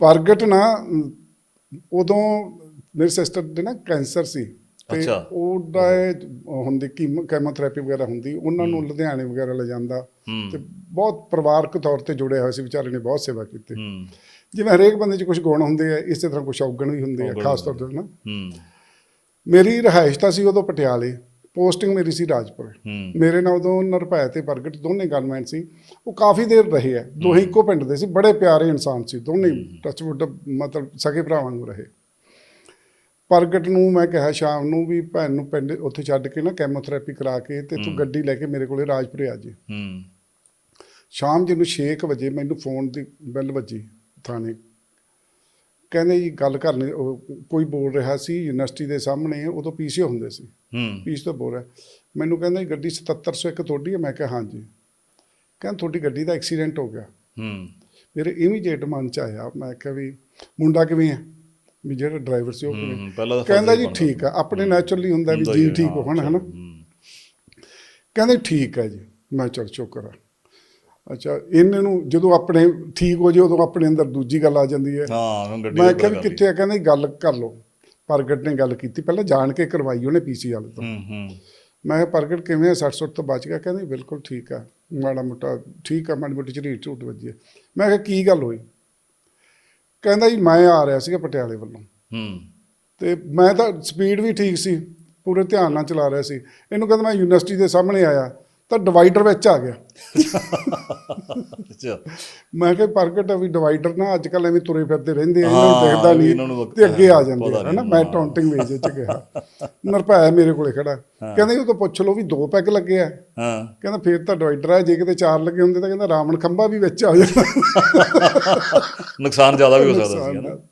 ਪ੍ਰਗਟ ਨਾ ਉਦੋਂ ਮੇਰੀ ਸਿਸਟਰ ਦੇ ਨਾ ਕੈਂਸਰ ਸੀ ਤੇ ਅੱਛਾ। ਉਹਦਾ ਇਹ ਹੁੰਦੀ ਕੀਮੋ ਕੈਮੋਥੈਰੇਪੀ ਵਗੈਰਾ ਹੁੰਦੀ ਉਹਨਾਂ ਨੂੰ ਲੁਧਿਆਣੇ ਵਗੈਰਾ ਲੈ ਜਾਂਦਾ ਹੂੰ। ਤੇ ਬਹੁਤ ਪਰਿਵਾਰਕ ਤੌਰ ਤੇ ਜੁੜਿਆ ਹੋਇਆ ਸੀ ਵਿਚਾਰੇ ਨੇ ਬਹੁਤ ਸੇਵਾ ਕੀਤੀ। ਹੂੰ। ਜਿਵੇਂ ਹਰੇਕ ਬੰਦੇ 'ਚ ਕੁਝ ਗੁਣ ਹੁੰਦੇ ਆ ਇਸੇ ਤਰ੍ਹਾਂ ਕੁਝ ਔਗਣ ਵੀ ਹੁੰਦੇ ਆ ਔਗਣ ਖਾਸ ਤੌਰ ਤੇ ਨਾ। ਹੂੰ। ਮੇਰੀ ਰਿਹਾਇਸ਼ ਤਾਂ ਸੀ ਉਦੋਂ ਪਟਿਆਲੇ। ਪੋਸਟਿੰਗ ਮੇਰੀ ਸੀ ਰਾਜਪੁਰ। ਮੇਰੇ ਨਾਲ ਉਦੋਂ ਨਿਰਭੈ ਤੇ ਪ੍ਰਗਟ ਦੋਨੇ ਗਨਮੈਨ ਸੀ। ਉਹ ਕਾਫੀ ਦੇਰ ਰਹੇ ਆ। ਦੋਹੇ ਇੱਕੋ ਪਿੰਡ ਦੇ ਸੀ। ਬੜੇ ਪਿਆਰੇ ਇਨਸਾਨ ਸੀ। ਦੋਨੇ ਟੱਚਵੁੱਡ ਮਤਲਬ ਸਗੇ ਭਰਾ ਵਾਂਗੂ ਰਹੇ। ਪ੍ਰਗਟ ਨੂੰ ਮੈਂ ਕਿਹਾ ਸ਼ਾਮ ਨੂੰ ਵੀ ਭੈਣ ਨੂੰ ਪਿੰਡ ਉੱਥੇ ਛੱਡ ਕੇ ਨਾ ਕੈਮੋਥੈਰੇਪੀ ਕਰਾ ਕੇ ਤੇ ਤੂੰ ਗੱਡੀ ਲੈ ਕੇ ਮੇਰੇ ਕੋਲੇ ਰਾਜਪੁਰੇ ਆ ਜੀ। ਸ਼ਾਮ ਜੀ ਨੂੰ 6 ਵਜੇ ਮੈਨੂੰ ਫੋਨ ਦੀ ਬੈਲ ਵੱਜੀ ਥਾਣੇ। ਕਹਿੰਦੇ ਜੀ ਗੱਲ ਕਰਨੀ ਉਹ ਕੋਈ ਬੋਲ ਰਿਹਾ ਸੀ ਯੂਨੀਵਰਸਿਟੀ ਦੇ ਸਾਹਮਣੇ ਉਦੋਂ ਪੀਸੀਓ ਹੁੰਦੇ ਸੀ। ਹੂੰ। ਪੀਸ ਤੋਂ ਬੋਲ ਰਿਹਾ। ਮੈਨੂੰ ਕਹਿੰਦਾ ਜੀ ਗੱਡੀ 7701 ਤੁਹਾਡੀ ਹੈ? ਮੈਂ ਕਿਹਾ ਹਾਂਜੀ। ਕਹਿੰਦਾ ਤੁਹਾਡੀ ਗੱਡੀ ਦਾ ਐਕਸੀਡੈਂਟ ਹੋ ਗਿਆ। ਹੂੰ। ਮੇਰੇ ਇਮੀਡੀਏਟ ਮਨ ਚ ਆਇਆ। ਮੈਂ ਕਿਹਾ ਵੀ ਮੁੰਡਾ ਕਿਵੇਂ ਹੈ? ਵੀ ਜਿਹੜਾ ਡਰਾਈਵਰ ਸੀ ਉਹ ਕਿਵੇਂ? ਹੂੰ ਪਹਿਲਾਂ ਤਾਂ ਕਹਿੰਦਾ ਫਰਜ਼ ਜੀ। ਠੀਕ ਆ। ਆਪਣੇ ਨੈਚੁਰਲੀ ਹੁੰਦਾ ਵੀ ਹੁੰਦਾ ਜੀ ਹੀ ਹੈ, ਠੀਕ ਹਾਂ, ਹੋਣ ਹਨਾ? ਹੂੰ। ਕਹਿੰਦੇ ਠੀਕ ਹੈ ਜੀ। ਮੈਂ ਚਲ ਆ। ਅੱਛਾ ਇਹਨਾਂ ਨੂੰ ਜਦੋਂ ਆਪਣੇ ਠੀਕ ਹੋ ਜੇ ਉਦੋਂ ਆਪਣੇ ਅੰਦਰ ਦੂਜੀ ਗੱਲ ਆ ਜਾਂਦੀ ਹੈ। ਹਾਂ ਗੱਡੀ ਮੈਂ ਕਿਹਾ ਕਿੱਥੇ ਆ ਕਹਿੰਦੇ ਗੱਲ ਕਰ ਲਓ। ਪ੍ਰਗਟ ਨੇ ਗੱਲ ਕੀਤੀ ਪਹਿਲਾਂ ਜਾਣ ਕੇ ਕਰਵਾਈ ਉਹਨੇ ਪੀਸੀ ਵਾਲੇ ਤੋਂ। ਹੂੰ ਹੂੰ। ਮੈਂ ਕਿਹਾ ਪ੍ਰਗਟ ਕਿਵੇਂ ਆ 60 ਸੁੱਟ ਤੋਂ ਬਚ ਗਿਆ? ਕਹਿੰਦੇ ਬਿਲਕੁਲ ਠੀਕ ਆ ਮਾੜਾ ਮੋਟਾ ਠੀਕ ਆ ਮਾੜੀ ਮੋਟੀ ਝਰੀਟ ਝੂਟ ਵੱਜੀ। ਮੈਂ ਕਿਹਾ ਕੀ ਗੱਲ ਹੋਈ? ਕਹਿੰਦਾ ਜੀ ਮੈਂ ਆ ਰਿਹਾ ਸੀਗਾ ਪਟਿਆਲੇ ਵੱਲੋਂ। ਹੂੰ। ਤੇ ਮੈਂ ਤਾਂ ਸਪੀਡ ਵੀ ਠੀਕ ਸੀ ਪੂਰੇ ਧਿਆਨ ਨਾਲ ਚਲਾ ਰਿਹਾ ਸੀ। ਇਹਨੂੰ ਕਹਿੰਦਾ ਮੈਂ ਯੂਨੀਵਰਸਿਟੀ ਦੇ ਸਾਹਮਣੇ ਆਇਆ। ਤਾਂ ਡਿਵਾਈਡਰ ਵਿੱਚ ਆ ਗਿਆ। ਅੱਛਾ। ਮੈਂ ਕਿਹਾ ਪ੍ਰਗਟ ਵੀ ਡਿਵਾਈਡਰ ਨਾ ਅੱਜ ਕੱਲ ਐਵੇਂ ਤੁਰੇ ਫਿਰਦੇ ਰਹਿੰਦੇ ਆ ਇਹਨਾਂ ਨੂੰ ਦਿਖਦਾ ਨਹੀਂ ਤੇ ਅੱਗੇ ਆ ਜਾਂਦੇ ਆ ਹਨਾ? ਮੈਂ। ਟੌਂਟਿੰਗ ਵੇਜ ਚ ਗਿਆ ਨਰਪਾਇਆ ਮੇਰੇ ਕੋਲੇ ਖੜਾ। ਕਹਿੰਦੇ ਉਹ ਤਾਂ ਪੁੱਛ ਲਓ ਵੀ ਦੋ ਪੈਗ ਲੱਗੇ ਆ। ਹਾਂ। ਕਹਿੰਦਾ ਫੇਰ ਤਾਂ ਡਿਵਾਈਡਰ ਆ ਜੇ ਕਿਤੇ ਚਾਰ ਲੱਗੇ ਹੁੰਦੇ ਤਾਂ ਕਹਿੰਦਾ ਰਾਵਣ ਖੰਭਾ ਵੀ ਵਿੱਚ ਆ ਜਾਂਦਾ। ਨੁਕਸਾਨ ਜ਼ਿਆਦਾ ਵੀ ਹੋ ਸਕਦਾ ਸੀ।